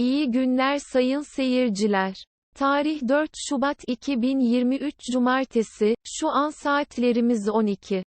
İyi günler sayın seyirciler. Tarih 4 Şubat 2023 Cumartesi, şu an saatlerimiz 12.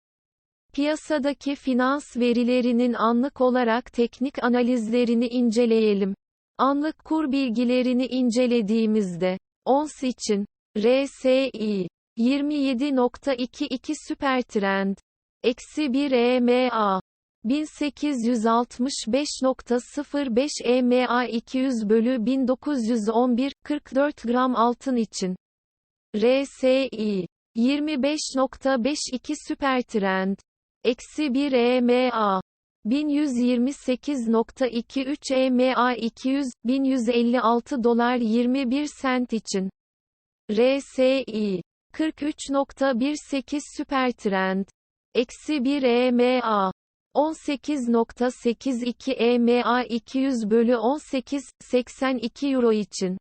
Piyasadaki finans verilerinin anlık olarak teknik analizlerini inceleyelim. Anlık kur bilgilerini incelediğimizde, ons için, RSI, 27.22 süper trend, eksi 1 EMA, 1865.05 EMA 200 bölü 1911, 44 gram altın için. RSI 25.52 süper trend. Eksi 1 EMA 1128.23 EMA 200, 1156 dolar 21 sent için. RSI 43.18 süper trend. Eksi 1 EMA 18.82 EMA 200 bölü 18, 82 euro için.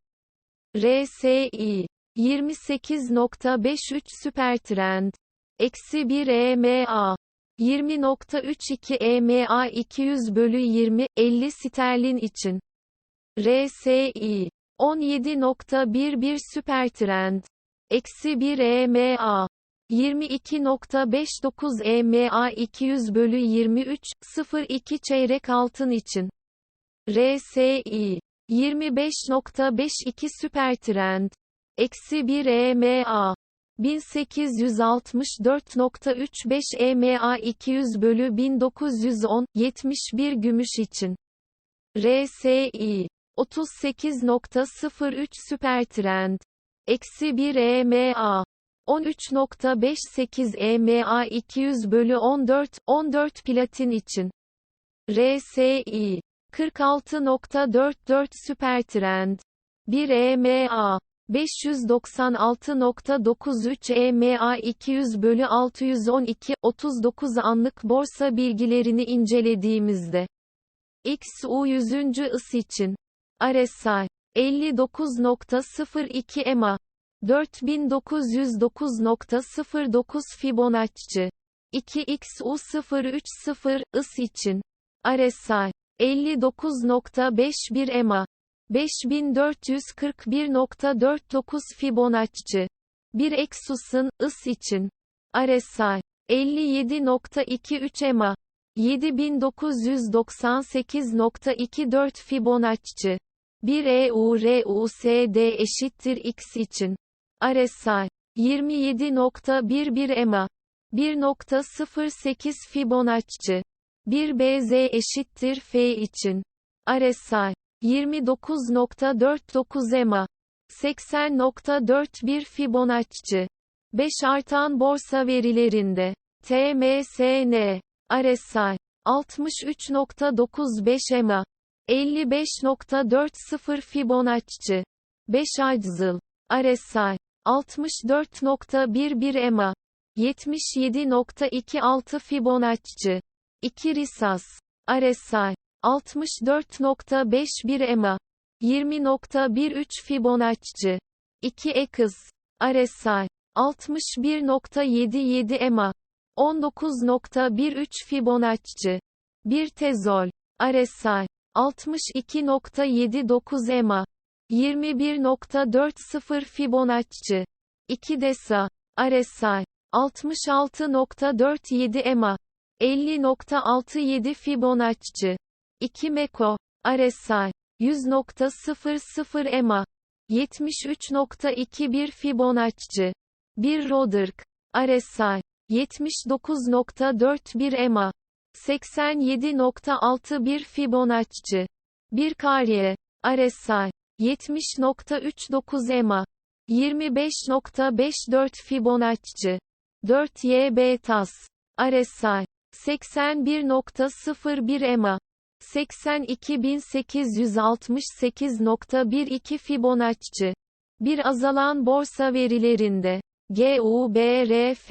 RSI 28.53 süper trend. Eksi 1 EMA 20.32 EMA 200 bölü 20, 50 sterlin için. RSI 17.11 süper trend. Eksi 1 EMA 22.59 EMA 200 bölü 23, 02 çeyrek altın için. RSI 25.52 süper trend. Eksi 1 EMA 1864.35 EMA 200 bölü 1910, 71 gümüş için. RSI 38.03 süper trend. Eksi 1 EMA 13.58 EMA 200 bölü 14, 14 platin için. RSI 46.44 süper trend. 1 EMA 596.93 EMA 200 bölü 612, 39 anlık borsa bilgilerini incelediğimizde. XU 100. ıs için. RSI 59.02 EMA 4909.09 Fibonacci. 2XU030 IS için. RSI 59.51 EMA 5441.49 Fibonacci. 1 Exus'un IS için. RSI 57.23 EMA 7998.24 Fibonacci. 1 EURUSD eşittir X için RSI 27.11 EMA 1.08 Fibonacci 1 BZ eşittir F için. RSI 29.49 EMA 80.41 Fibonacci 5 artan borsa verilerinde. TMSN RSI 63.95 EMA 55.40 Fibonacci 5 Aydzıl RSI 64.11 EMA 77.26 Fibonacci 2 Risas RSI 64.51 EMA 20.13 Fibonacci 2 Ekız RSI 61.77 EMA 19.13 Fibonacci 1 Tezol RSI 62.79 EMA 21.40 Fibonacci. 2 Desa RSI 66.47 EMA. 50.67 Fibonacci. 2 Meko. RSI 100.00 EMA. 73.21 Fibonacci. 1 Roderick RSI 79.41 EMA. 87.61 Fibonacci. 1 Karye RSI 70.39 EMA 25.54 Fibonacci 4 YB TAS RSI 81.01 EMA 82.868.12 Fibonacci 1 azalan borsa verilerinde GUBRF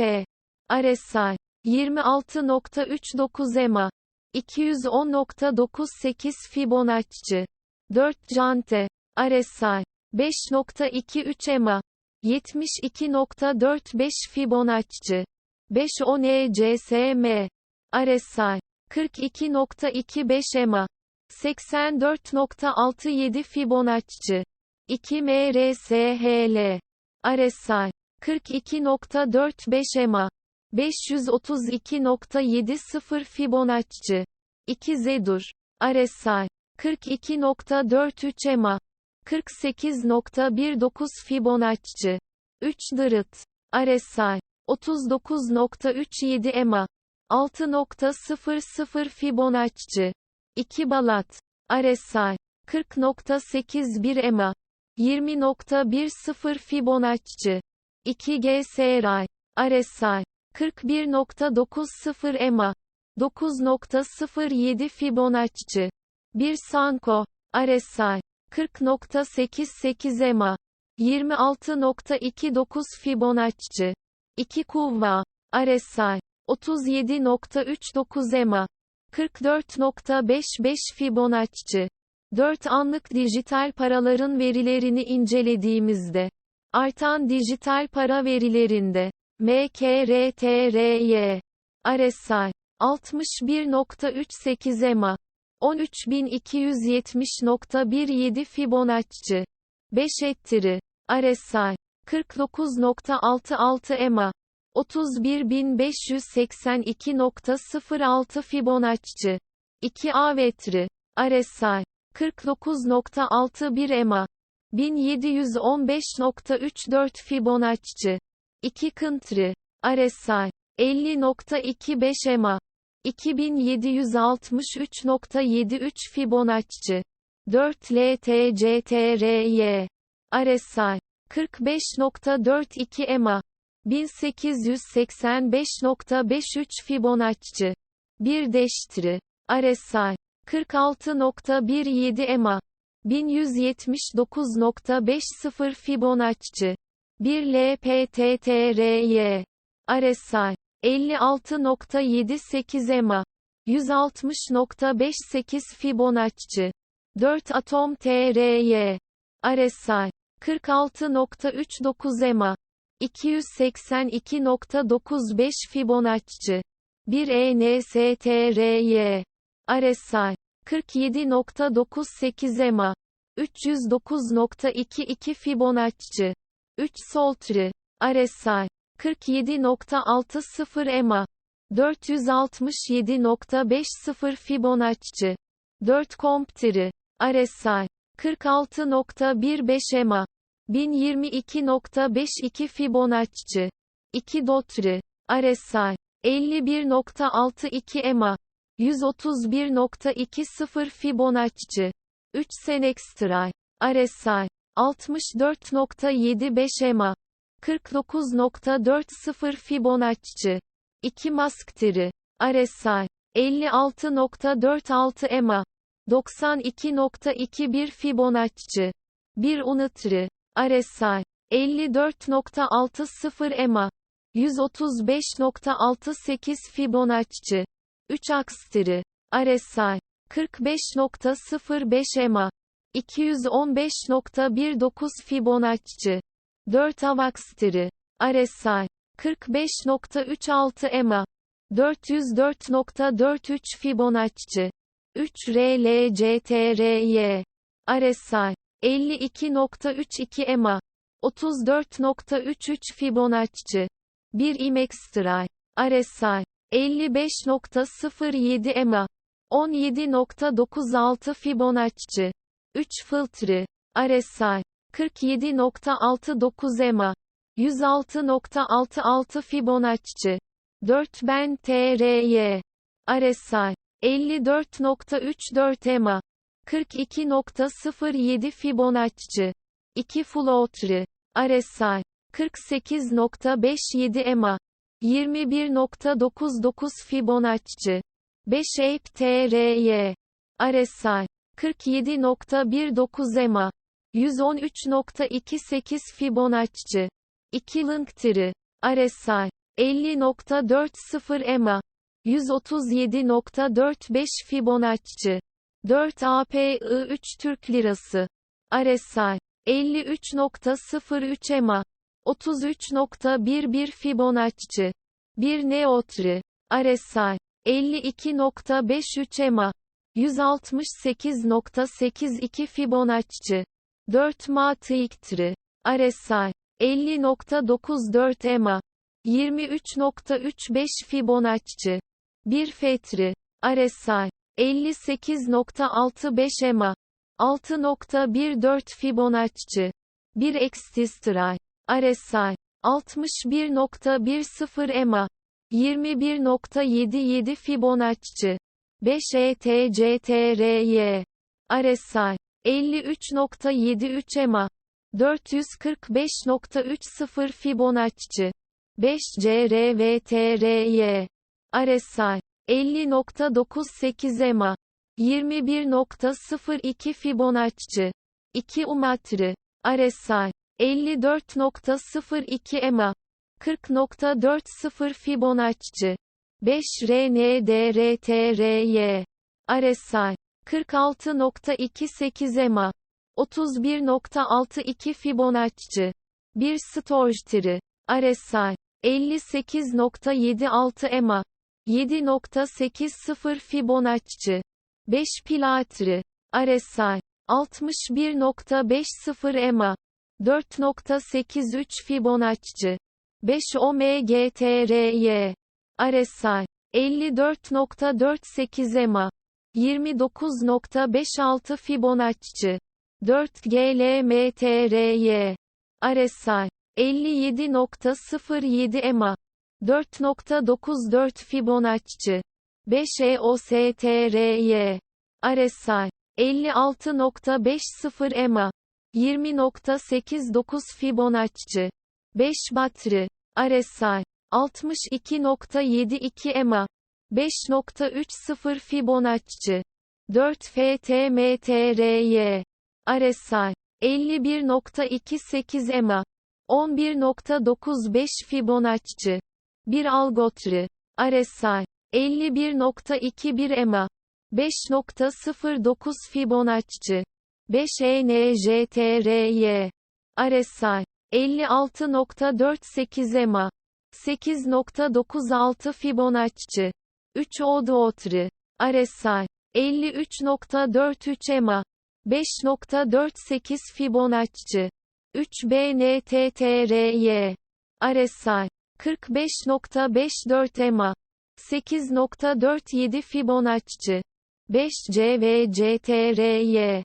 RSI 26.39 EMA 210.98 Fibonacci 4 Cante RSI 5.23 EMA 72.45 Fibonacci 5 ONECSM RSI 42.25 EMA 84.67 Fibonacci 2 MRSHL RSI 42.45 EMA 532.70 Fibonacci 2 Zedur RSI 42.43 EMA 48.19 Fibonacci. 3 Dırıt. RSI 39.37 EMA. 6.00 Fibonacci. 2 Balat. RSI 40.81 EMA. 20.10 Fibonacci. 2 GSRI RSI 41.90 EMA. 9.07 Fibonacci. 1 Sanko. RSI 40.88 EMA 26.29 Fibonacci 2 Kuvva RSI 37.39 EMA 44.55 Fibonacci. 4 anlık dijital paraların verilerini incelediğimizde artan dijital para verilerinde MKRTRY RSI 61.38 EMA 13270.17 Fibonacci. 5 ettiri. RSI 49.66 EMA 31582.06 Fibonacci. 2 Avetri RSI 49.61 EMA 1715.34 Fibonacci. 2 Kıntri RSI 50.25 EMA 2763.73 Fibonacci. 4 LTCTRY RSI 45.42 EMA. 1885.53 Fibonacci. 1 Deştri. RSI 46.17 EMA. 1179.50 Fibonacci. 1 LPTTRY RSI 56.78 EMA 160.58 Fibonacci 4 Atom TRY RSI 46.39 EMA 282.95 Fibonacci 1 ENSTRY RSI 47.98 EMA 309.22 Fibonacci 3 Soltri RSI 47.60 EMA 467.50 Fibonacci 4 Comptri RSI 46.15 EMA 1022.52 Fibonacci 2 Dotri RSI 51.62 EMA 131.20 Fibonacci 3 Senextray RSI 64.75 EMA 49.40 Fibonacci. 2 Masktri RSI 56.46 EMA 92.21 Fibonacci. 1 Unitri RSI 54.60 EMA 135.68 Fibonacci. 3 Akstri RSI 45.05 EMA 215.19 Fibonacci 4 Avakstri RSI 45.36 EMA 404.43 Fibonacci 3 RLCTRY RSI 52.32 EMA 34.33 Fibonacci 1 Imextray RSI 55.07 EMA 17.96 Fibonacci 3 Filtri RSI 47.69 EMA 106.66 Fibonacci 4 Ben TRY RSI 54.34 EMA 42.07 Fibonacci 2 Floatri RSI 48.57 EMA 21.99 Fibonacci 5 Ape TRY RSI 47.19 EMA 113.28 Fibonacci. 2 Linktree RSI 50.40 EMA 137.45 Fibonacci. 4 API 3 Türk Lirası. RSI 53.03 EMA 33.11 Fibonacci. 1 Neotri RSI 52.53 EMA 168.82 Fibonacci 4 Matrix'tri. RSI 50.94 EMA 23.35 Fibonacci. 1 Fetri. RSI 58.65 EMA 6.14 Fibonacci. 1 Extistray RSI 61.10 EMA 21.77 Fibonacci. 5 ETCTRY RSI 53.73 EMA 445.30 Fibonacci 5 CRVTRY RSI 50.98 EMA 21.02 Fibonacci 2 Umatri RSI 54.02 EMA 40.40 Fibonacci 5 RNDRTRY RSI 46.28 EMA 31.62 Fibonacci 1 Storch RSI 58.76 EMA 7.80 Fibonacci 5 Pilatri RSI 61.50 EMA 4.83 Fibonacci 5 OMGTRY RSI 54.48 EMA 29.56 Fibonacci. 4 GLMTRY RSI 57.07 EMA 4.94 Fibonacci. 5 EOSTRY RSI 56.50 EMA 20.89 Fibonacci. 5 Batri RSI 62.72 EMA 5.30 Fibonacci. 4 FTMTRY RSI 51.28 EMA. 11.95 Fibonacci. 1 Algotri. RSI 51.21 EMA. 5.09 Fibonacci. 5 ENJTRY RSI 56.48 EMA. 8.96 Fibonacci 3 Oduotri RSI 53.43 EMA 5.48 Fibonacci. 3 BNTTRY RSI 45.54 EMA 8.47 Fibonacci. 5 CVCTRY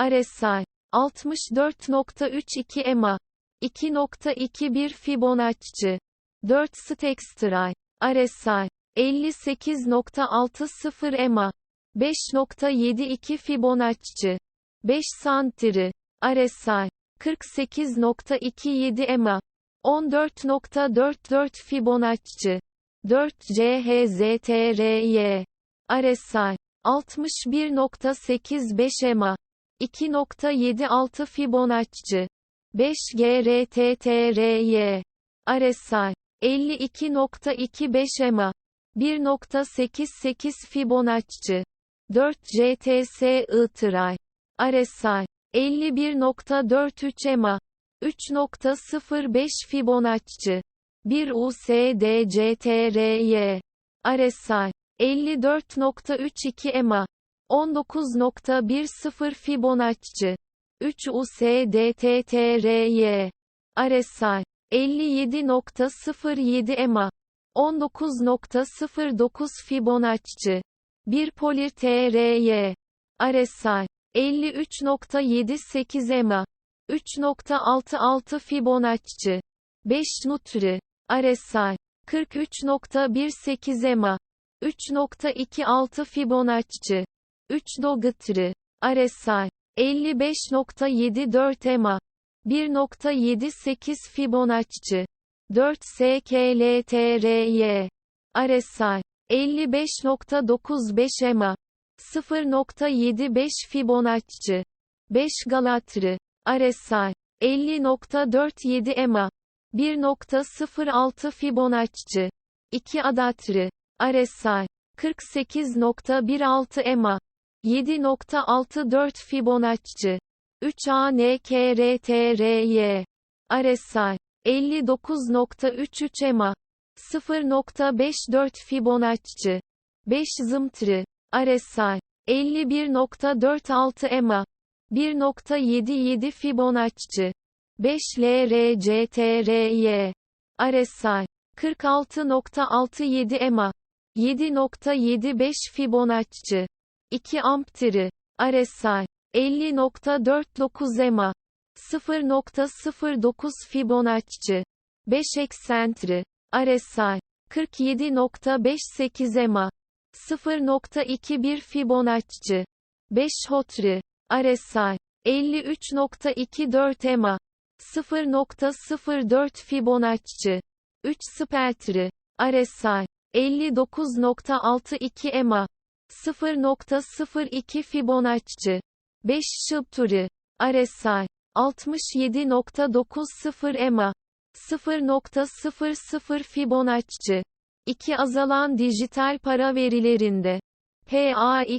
RSI 64.32 EMA 2.21 Fibonacci. 4 Stextray. RSI 58.60 EMA. 5.72 Fibonacci. 5 Santiri RSI 48.27 EMA. 14.44 Fibonacci. 4 CHZTRY RSI 61.85 EMA. 2.76 Fibonacci. 5 GRTTRY RSI 52.25 EMA 1.88 Fibonacci. 4 JTS ITRAY RSI 51.43 EMA 3.05 Fibonacci. 1 USDCTRY RSI 54.32 EMA 19.10 Fibonacci. 3 USDTTRY RSI 57.07 EMA 19.09 Fibonacci. 1 Polir TRY RSI 53.78 EMA. 3.66 Fibonacci. 5 Nutri. RSI 43.18 EMA. 3.26 Fibonacci. 3 Dogitri. RSI 55.74 EMA. 1.78 Fibonacci 4 SKLTRY RSI 55.95 EMA 0.75 Fibonacci. 5 Galatri. RSI 50.47 EMA 1.06 Fibonacci. 2 Adatri. RSI 48.16 EMA 7.64 Fibonacci. 3 ANKRTRY RSI 59.33 EMA 0.54 Fibonacci 5 Zımtri RSI 51.46 EMA 1.77 Fibonacci 5 LRCTRY RSI 46.67 EMA 7.75 Fibonacci 2 Amptri RSI 50.49 EMA 0.09 Fibonacci. 5 eksentri. RSI 47.58 EMA. 0.21 Fibonacci. 5 Hotri. RSI 53.24 EMA. 0.04 Fibonacci. 3 Speltri. RSI 59.62 EMA. 0.02 Fibonacci. 5 Şıpturi RSI 67.90 EMA 0.00 Fibonacci 2 azalan dijital para verilerinde PAXGTRY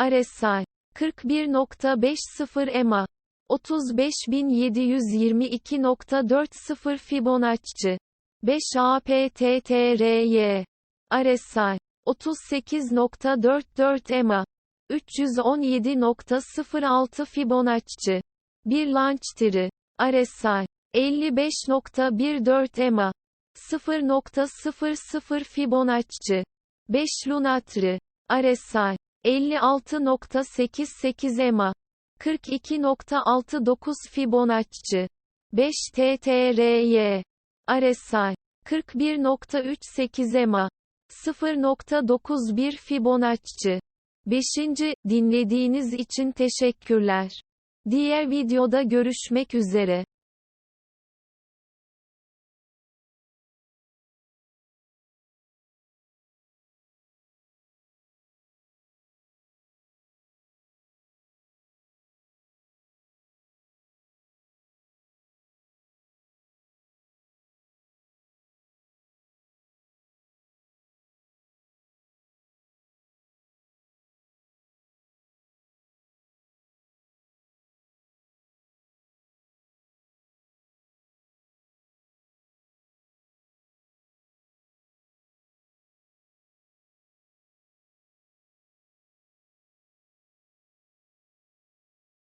RSI 41.50 EMA 35722.40 Fibonacci 5 APTTRY RSI 38.44 EMA 317.06 Fibonacci. 1 Launchtree RSI 55.14 EMA 0.00 Fibonacci. 5 Lunatri RSI 56.88 EMA 42.69 Fibonacci. 5 TTRY RSI 41.38 EMA 0.91 Fibonacci 5. Dinlediğiniz için teşekkürler. Diğer videoda görüşmek üzere.